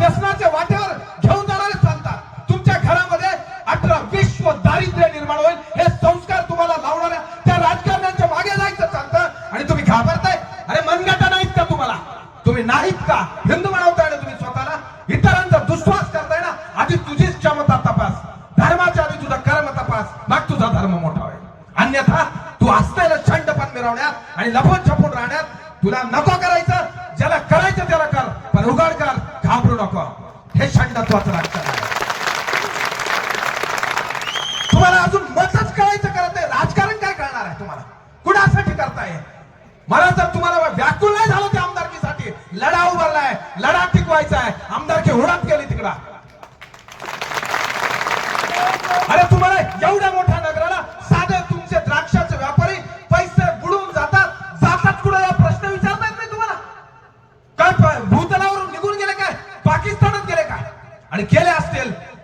व्यसनाच्या वाटेवर घेऊन जाणारे सांगतात. तुमच्या घरामध्ये अठरा विश्व दारिद्र्य निर्माण होईल. हे संस्कार तुम्हाला लावणाऱ्या त्या राजकारण्यांच्या मागे जायचं चालतं आणि तुम्ही घाबरताय. अरे मनगटा नाहीत का तुम्हाला? तुम्ही नाहीत का? हिंदू म्हणवताय ना तुम्ही स्वतःला? इतरांचा दुश्वास करताय ना? आधी तुझीच क्षमता तपास. धर्माच्या आधी तुझा कर्म तपास. मग तुझा धर्म मोठा होईल. अन्यथा तू असतायला छंड छंडपण मिरवण्यात आणि लपून छपून राहण्यात तुला नको करायचं. हे राजकारण आहे तुम्हाला अजून मतच कळायचं करत नाही राजकारण काय करणार आहे तुम्हाला? कुणासाठी करताय? मला जर तुम्हाला व्याकुळ नाही झालं त्या आमदारकीसाठी लढा उभारलाय लढा टिकवायचा आहे आमदारकी होणार गेली तिकडा. अरे तू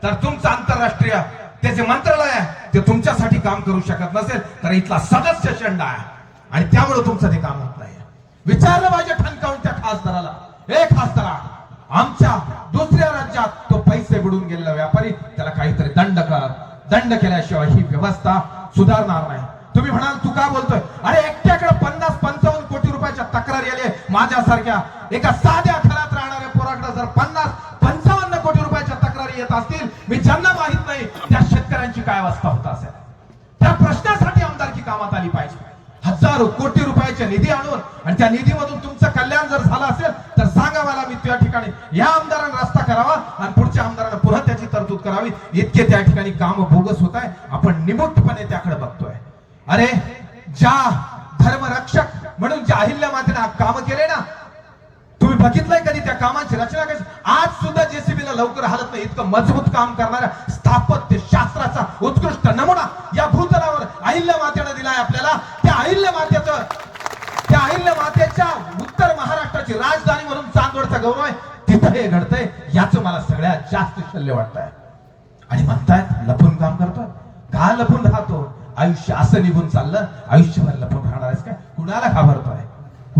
तर तुमचं आंतरराष्ट्रीय त्याचे मंत्रालय आहे ते तुमच्यासाठी काम करू शकत नसेल तर इथला सदस्य शंड आहे. आणि त्यामुळे तुमचं ते काम होत नाही विचारलं पाहिजे ठणकावून त्या खासदाराला. हे खासदारा आमच्या दुसऱ्या राज्यात तो पैसे बुडून गेलेला व्यापारी त्याला काहीतरी दंड कर. दंड केल्याशिवाय ही व्यवस्था सुधारणार नाही. तुम्ही म्हणाल तू का बोलतोय? अरे एकट्याकडे पन्नास पंचावन्न कोटी रुपयाच्या तक्रारी आली माझ्यासारख्या एका साध्या येत असतील मी ज्यांना माहीत नाही त्या शेतकऱ्यांची काय अवस्था होत असेल? त्या प्रश्नासाठी आमदारकी कामात आली पाहिजे. हजारो कोटी रुपयाचे निधी आणून आणि त्या निधीमधून तुमचं कल्याण जर झालं असेल तर सांगा मला मी त्या ठिकाणी या आमदारांना रस्ता करावा आणि पुढच्या आमदारांना पुन्हा त्याची तरतूद करावी. इतके त्या ठिकाणी काम बोगस होत आहे. आपण निमुटपणे त्याकडे बघतोय. अरे ज्या धर्मरक्षक म्हणून ज्या अहिल्या मातेने काम केले ना तुम्ही बघितलंय कधी त्या कामाची रचना कशी? आज सुद्धा जेसीबीला लवकर हालत नाही इतकं मजबूत काम करणाऱ्या स्थापत्य शास्त्राचा उत्कृष्ट नमुना या भूतलावर अहिल्या मातेनं दिलाय आपल्याला. त्या अहिल्य मातेचं त्या अहिल्य मातेच्या उत्तर महाराष्ट्राची राजधानी म्हणून चांदवडचा गौरव आहे. तिथं हे घडतंय याचं मला सगळ्यात जास्त शल्य वाटतंय. आणि म्हणतायत लपून काम करतो का लपून राहतो? आयुष्य असं निघून चाललं आयुष्यभर लपून राहणार आहेस काय? कुणाला घाबरतोय?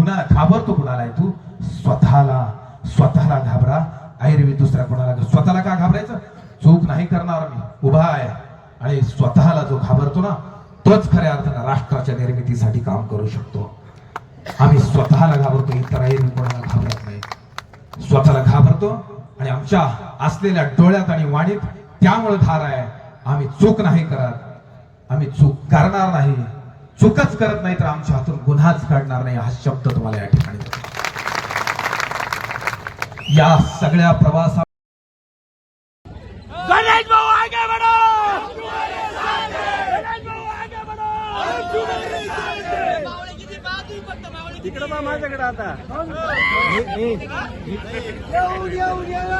कुणाला घाबरतो कुणाला आहे तू? स्वतःला. स्वतःला घाबरा. ऐरवी दुसऱ्या कोणाला स्वतःला का घाबरायचं? चूक नाही करणार मी. उभा आहे. आणि स्वतःला जो घाबरतो ना तोच खऱ्या अर्थानं राष्ट्राच्या निर्मितीसाठी काम करू शकतो. आम्ही स्वतःला घाबरतो इतर ऐरवी कोणाला घाबरत नाही. स्वतःला घाबरतो आणि आमच्या असलेल्या डोळ्यात आणि वाणीत त्यामुळे धार आहे. आम्ही चूक नाही करत. आम्ही चूक करणार नाही. चूकच करत नाही तर आमच्या हातून गुन्हाच घडणार नाही हा शब्द तुम्हाला या ठिकाणी देतो. या सगळ्या प्रवासा गणेश भाऊ आगे बढ़ो गणेश भाऊ आगे बढ़ो तिकडं बा माझ्याकडे आता येऊ, येऊ, येऊ,